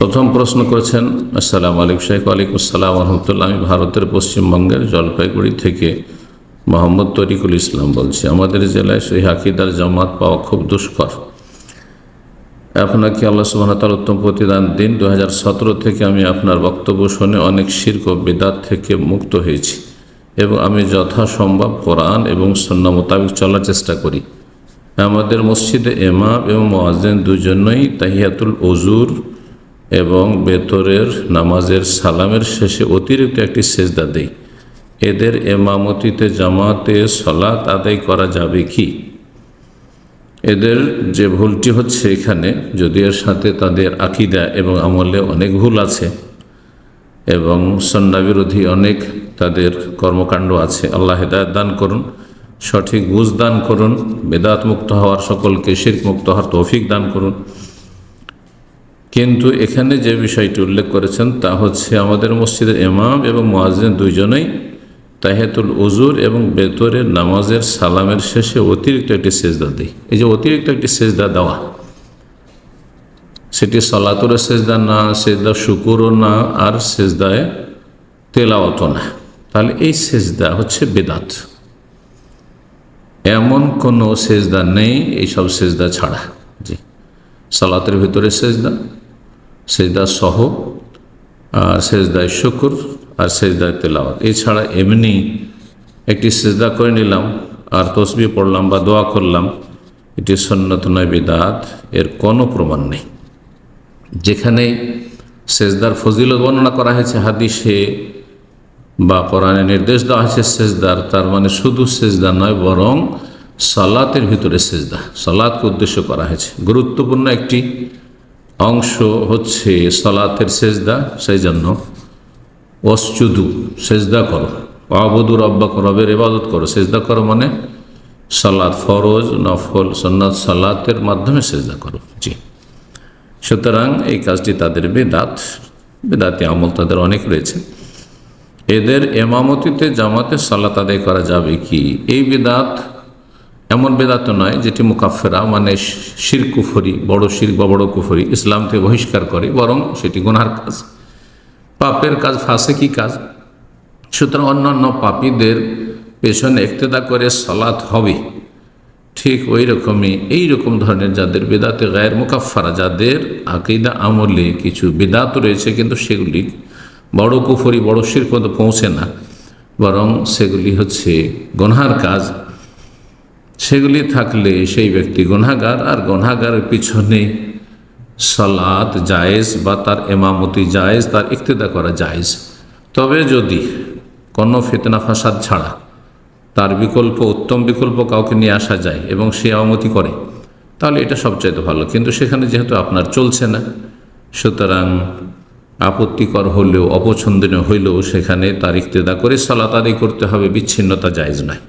প্রথম প্রশ্ন করেছেন, আসসালাম আলিক শেখ ওয়ালাইকুম আসসালাম রহমতুল্লাহ। আমি ভারতের পশ্চিমবঙ্গের জলপাইগুড়ি থেকে মোহাম্মদ তরিকুল ইসলাম বলছি। আমাদের জেলায় সেই হাকিদার জামাত পাওয়া খুব দুষ্কর। আপনাকে আল্লাহ সুবাহতার উত্তম প্রতিদান দিন। দু হাজার সতেরো থেকে আমি আপনার বক্তব্য শুনে অনেক শির্ক বেদাত থেকে মুক্ত হয়েছি এবং আমি যথাসম্ভব কোরআন এবং সন্না মোতাবেক চলার চেষ্টা করি। আমাদের মসজিদে এমাম এবং মোয়াজেন দুজনই তাহিয়াতুল অজুর এবং বেতরের নামাজের সালামের শেষে অতিরিক্ত একটি সেজদা দেই। এদের এমামতিতে জামাতে সলাত আদায় করা যাবে কি? এদের যে ভুলটি হচ্ছে এখানে, যদি এর সাথে তাদের আকিদা এবং আমলে অনেক ভুল আছে এবং সন্নাবিরোধী অনেক তাদের কর্মকাণ্ড আছে, আল্লাহ হেদায়ত দান করুন, সঠিক বুঝ দান করুন বেদাত মুক্ত হওয়ার সকলকে শির্ক মুক্ত হওয়ার তৌফিক দান করুন। কিন্তু এখানে যে বিষয়টি উল্লেখ করেছেন তা হচ্ছে আমাদের মসজিদের ইমাম এবং মোয়াজিন দুইজনেই তাহেতুল উজুর এবং বেতরের নামাজের সালামের শেষে অতিরিক্ত একটি সেজদা দিই এই যে অতিরিক্ত একটি সেজদা দেওয়া, সেটি সলাতুর সেজদা না, সেজদা শুকুরও না, আর সেজদায় তেলাওয়াতও না। তাহলে এই সেজদা হচ্ছে বেদাত। এমন কোনো সেজদা নেই, এইসব সেজদা ছাড়া। জি, সালাতের ভিতরে সেজদা সেজদা সহ সেজদায় শুকুর আর সেজদায় তেলাওয়াত। এছাড়া এমনি একটি সেজদা করে নিলাম, আর তসবি পড়লাম বা দোয়া করলাম, এটি সন্ন্যত নয়, বিদাত, এর কোনো প্রমাণ নেই। যেখানে সেজদার ফজিলত বর্ণনা করা হয়েছে হাদিসে বা কোরআনে নির্দেশ দেওয়া হয়েছে সেজদার, তার মানে শুধু সেজদা নয়, বরং সালাতের ভিতরে সেজদা, সালাতকে উদ্দেশ্য করা হয়েছে। গুরুত্বপূর্ণ একটি অংশ হচ্ছে সলাতের সেজদা সেই জন্য অশ্চুদু সেজদা করো। অবদুর অব্বা রবের ইবাদত করো। সেজদা করো মানে সালাদ ফরজ, নফল সন্ন্যত সালাতের মাধ্যমে সেজদা করো। জি। সুতরাং এই কাজটি তাদের বেদাত, বেদাতি আমল তাদের অনেক রয়েছে। এদের এমামতিতে জামাতে সালাত আদায় করা যাবে কি? এই বেদাত এমন বেদাত নয় যেটি মুকাফেরা মানে শির কুফরি বড় শির বা বড় কুফরি ইসলাম থেকে বহিষ্কার করে, বরং সেটি গুনার কাজ। পাপের কাজ ফাঁসে কি কাজ? সুতরাং অন্যান্য পাপীদের পেছনে একতেদা করে সলাৎ হবে ঠিক ওই রকমই এই রকম ধরনের যাদের বেদাতে গায়ের মুকাফারা যাদের আকিদা আমলে কিছু বেদাত রয়েছে, কিন্তু সেগুলি বড় কুফরি, বড় শির পর্যন্ত পৌঁছে না, বরং সেগুলি হচ্ছে গনহার কাজ। সেগুলি থাকলে সেই ব্যক্তি গনাগার আর গনাগারের পিছনে সলাৎ জায়েজ বা তার এমামতি জায়েজ, তার ইক্তেদা করা জায়েজ। তবে যদি কোনো ফেতনা ফাসাদ ছাড়া তার বিকল্প, উত্তম বিকল্প কাউকে নিয়ে আসা যায় এবং সে আমতি করে, তাহলে এটা সবচাইতে ভালো। কিন্তু সেখানে যেহেতু আপনার চলছে না, সুতরাং আপত্তিকর হলেও, অপছন্দনীয় হইলেও সেখানে তার ইক্তেদা করে সলাত আদায় করতে হবে, বিচ্ছিন্নতা জায়েজ নয়।